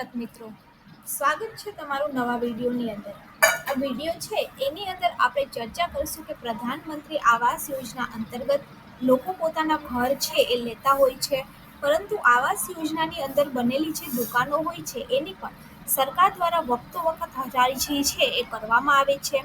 મિત્રો, સ્વાગત છે તમારું નવા વિડીયોની અંદર. આ વીડિયો છે, એની અંદર આપણે ચર્ચા કરીશું કે પ્રધાનમંત્રી આવાસ યોજના અંતર્ગત લોકો પોતાના ઘર છે એ લેતા હોય છે, પરંતુ આવાસ યોજનાની અંદર બનેલી જે દુકાનો હોય છે, એની પણ સરકાર દ્વારા વખતો વખત હરાજી છે એ કરવામાં આવે છે.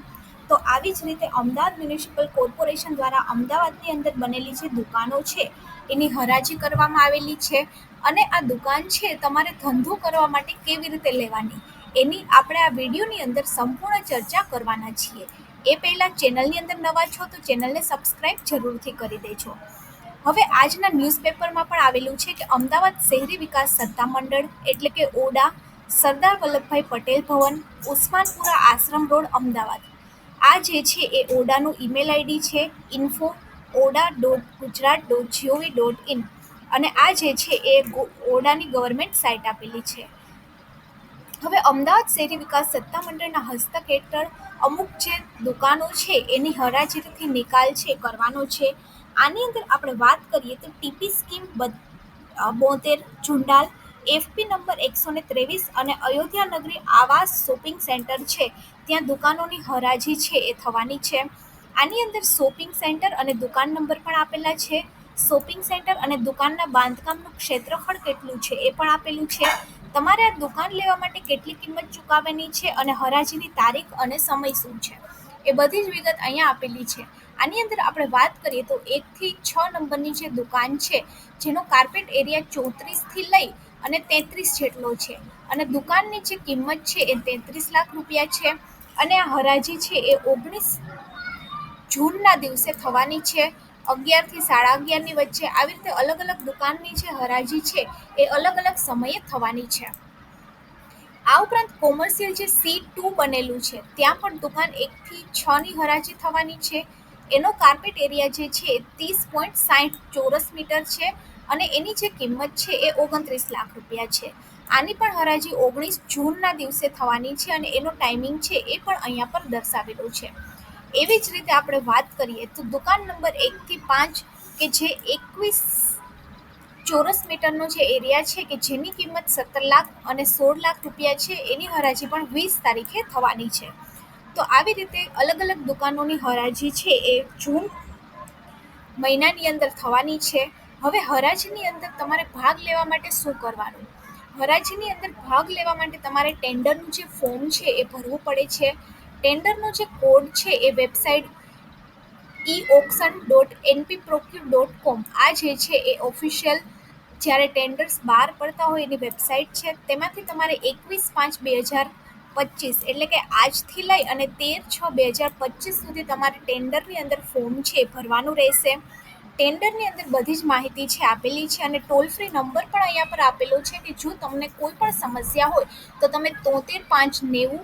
તો આવી જ રીતે અમદાવાદ મ્યુનિસિપલ કોર્પોરેશન દ્વારા અમદાવાદની અંદર બનેલી જે દુકાનો છે એની હરાજી કરવામાં આવેલી છે અને આ દુકાન છે તમારે ધંધો કરવા માટે કેવી રીતે લેવાની? એની આપણે આ વિડીયોની અંદર સંપૂર્ણ ચર્ચા કરવાના છીએ. એ પહેલાં ચેનલની અંદર નવા છો તો ચેનલને સબસ્ક્રાઈબ જરૂરથી કરી દેજો. હવે આજના ન્યૂઝપેપરમાં પણ આવેલું છે કે અમદાવાદ શહેરી વિકાસ સત્તા મંડળ એટલે કે ઓડા, સરદાર વલ્લભભાઈ પટેલ ભવન, ઉસ્માનપુરા આશ્રમ રોડ, અમદાવાદ. આ જે છે એ ઓડાનું ઈમેલ આઈડી છે info ઓડા dot Gujarat dot GOV dot in અને આ જે છે એ ઓડાની ગવર્મેન્ટ સાઇટ આપેલી છે. હવે અમદાવાદ શહેરી વિકાસ સત્તામંડળના હસ્તક હેઠળ અમુક જે દુકાનો છે એની હરાજીથી નિકાલ છે, કરવાનો છે. આની અંદર આપણે વાત કરીએ તો ટીપી સ્કીમ બોતેર, ઝુંડાલ એફપી નંબર એકસો ને ત્રેવીસ અને અયોધ્યા નગરી આવાસ શોપિંગ સેન્ટર છે. ત્યાં દુકાનોની હરાજી છે એ થવાની છે. આની અંદર શોપિંગ સેન્ટર અને દુકાન નંબર પણ આપેલા છે. શોપિંગ સેન્ટર અને દુકાનના બાંધકામનું ક્ષેત્રફળ કેટલું છે એ પણ આપેલું છે. તમારે આ દુકાન લેવા માટે કેટલી કિંમત ચૂકવવાની છે અને હરાજીની તારીખ અને સમય શું છે? એ બધી જ વિગત અહીંયા આપેલી છે. આની અંદર આપણે વાત કરીએ તો એકથી છ નંબરની જે દુકાન છે, જેનો કાર્પેટ એરિયા ચોત્રીસથી લઈ અને તેત્રીસ જેટલો છે. અને દુકાનની જે કિંમત છે એ તેત્રીસ લાખ રૂપિયા છે. અને આ હરાજી છે એ ઓગણીસ જૂનના દિવસે થવાની છે. અગિયારથી સાડા અગિયારની વચ્ચે આવી રીતે અલગ અલગ દુકાનની જે હરાજી છે, એ અલગ અલગ સમયે થવાની છે. આ ઉપરાંત કોમર્શિયલ જે સી ટુ બનેલું છે, ત્યાં પણ દુકાન એકથી છની હરાજી થવાની છે. એનો કાર્પેટ એરિયા જે છે ત્રીસ પોઈન્ટ સાઠ ચોરસ મીટર છે અને એની જે કિંમત છે, એ ઓગણત્રીસ લાખ રૂપિયા છે. આની પણ હરાજી ઓગણીસ જૂનના દિવસે થવાની છે અને એનો ટાઈમિંગ છે, એ પણ અહીંયા પર દર્શાવેલું છે. એવી જ રીતે આપણે વાત કરીએ તો દુકાન નંબર એકથી પાંચ, કે જે એકવીસ ચોરસ મીટરનો જે એરિયા છે, કે જેની કિંમત સત્તર લાખ અને સોળ લાખ રૂપિયા છે, એની હરાજી પણ વીસ તારીખે થવાની છે. તો આવી રીતે અલગ અલગ દુકાનોની હરાજી છે એ જૂન મહિનાની અંદર થવાની છે. હવે હરાજીની અંદર તમારે ભાગ લેવા માટે શું કરવાનું? હરાજીની અંદર ભાગ લેવા માટે તમારે ટેન્ડરનું જે ફોર્મ છે એ ભરવું પડે છે. ટેન્ડરનો જે કોડ છે એ website e auction dot NP procure dot com આ જે છે એ ઓફિશિયલ જ્યારે ટેન્ડર્સ બહાર પડતા હોય એની વેબસાઇટ છે. તેમાંથી તમારે એકવીસ પાંચ બે હજાર પચીસ એટલે કે આજથી લઈ અને તેર છ બે હજાર પચીસ સુધી તમારે ટેન્ડરની અંદર ફોર્મ છે ભરવાનું રહેશે. ટેન્ડરની અંદર બધી જ માહિતી છે આપેલી છે અને ટોલ ફ્રી નંબર પણ અહીંયા પર આપેલો છે કે જો તમને કોઈ પણ સમસ્યા હોય તો તમે તોતેર પાંચ નેવું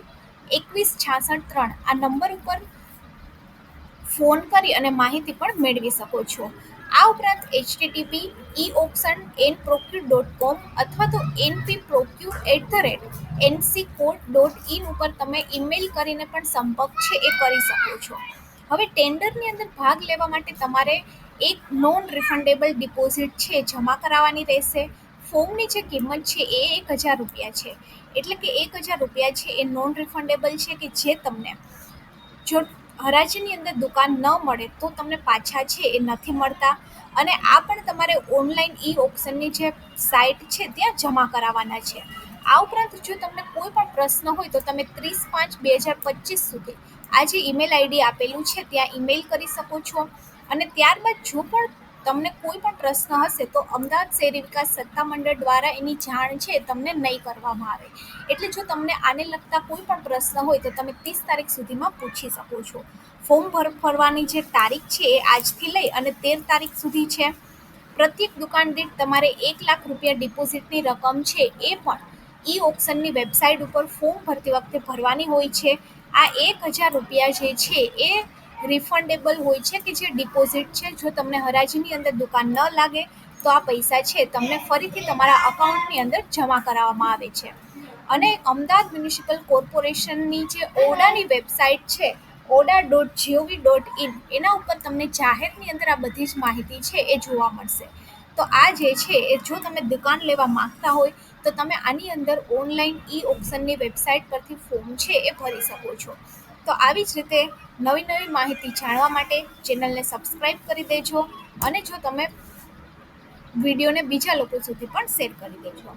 એકવીસ છાસઠ ત્રણ. આ નંબર ઉપર ફોન કરી અને માહિતી પણ મેળવી શકો છો. આ ઉપરાંત HTTP e auction N procure dot com અથવા તો NP procure at the rate NC code dot in ઉપર તમે ઈમેલ કરીને પણ સંપર્ક છે એ કરી શકો છો. હવે ટેન્ડરની અંદર ભાગ લેવા માટે તમારે એક નોન રિફંડેબલ ડિપોઝિટ છે જમા કરાવવાની રહેશે. ફોર્મની જે કિંમત છે એ એક હજાર રૂપિયા છે. એટલે કે એક હજાર રૂપિયા છે એ નોન રિફંડેબલ છે કે જે તમને જો હરાજીની અંદર દુકાન ન મળે તો તમને પાછા છે એ નથી મળતા. અને આ પણ તમારે ઓનલાઈન ઈ ઓપ્શનની જે સાઇટ છે ત્યાં જમા કરાવવાના છે. આ ઉપરાંત જો તમને કોઈ પણ પ્રશ્ન હોય તો તમે ત્રીસ પાંચ બે હજાર પચીસ સુધી આ જે ઈમેલ આઈડી આપેલું છે, ત્યાં ઈમેલ કરી શકો છો. અને ત્યારબાદ જો પણ તમને કોઈ પણ પ્રશ્ન હશે તો અમદાવાદ શહેરી વિકાસ સત્તામંડળ દ્વારા એની જાણ છે તમને નહીં કરવામાં આવે. એટલે જો તમને આને લગતા કોઈ પણ પ્રશ્ન હોય તો તમે ત્રીસ તારીખ સુધીમાં પૂછી શકો છો. ફોર્મ ભર, ભરવાની જે તારીખ છે એ આજથી લઈ અને તેર તારીખ સુધી છે. પ્રત્યેક દુકાન દીઠ તમારે એક લાખ રૂપિયા ડિપોઝિટની રકમ છે એ પણ ઈ ઓપ્શનની વેબસાઇટ ઉપર ફોર્મ ભરતી વખતે ભરવાની હોય છે. આ એક હજાર રૂપિયા જે છે એ રિફંડેબલ હોય છે કે જે ડિપોઝિટ છે, જો તમને હરાજીની અંદર દુકાન ન લાગે, તો આ પૈસા છે, તમને ફરીથી તમારા અકાઉન્ટની અંદર જમા કરાવવામાં આવે છે. અને અમદાવાદ મ્યુનિસિપલ કોર્પોરેશનની જે ઓડાની વેબસાઇટ છે AUDA dot G O V dot ઉપર તમને જાહેરની અંદર આ બધી જ માહિતી છે, એ જોવા મળશે. તો આ જે છે, એ જો તમે દુકાન લેવા માંગતા હોય, તો તમે આની અંદર ઓનલાઈન ઈ ઓપ્શનની વેબસાઇટ પરથી ફોર્મ છે, એ ભરી શકો છો. તો આવી જ રીતે નવી નવી માહિતી જાણવા માટે ચેનલને સબસ્ક્રાઈબ કરી દેજો અને જો તમે વિડીયોને બીજા લોકો સુધી પણ શેર કરી દેજો.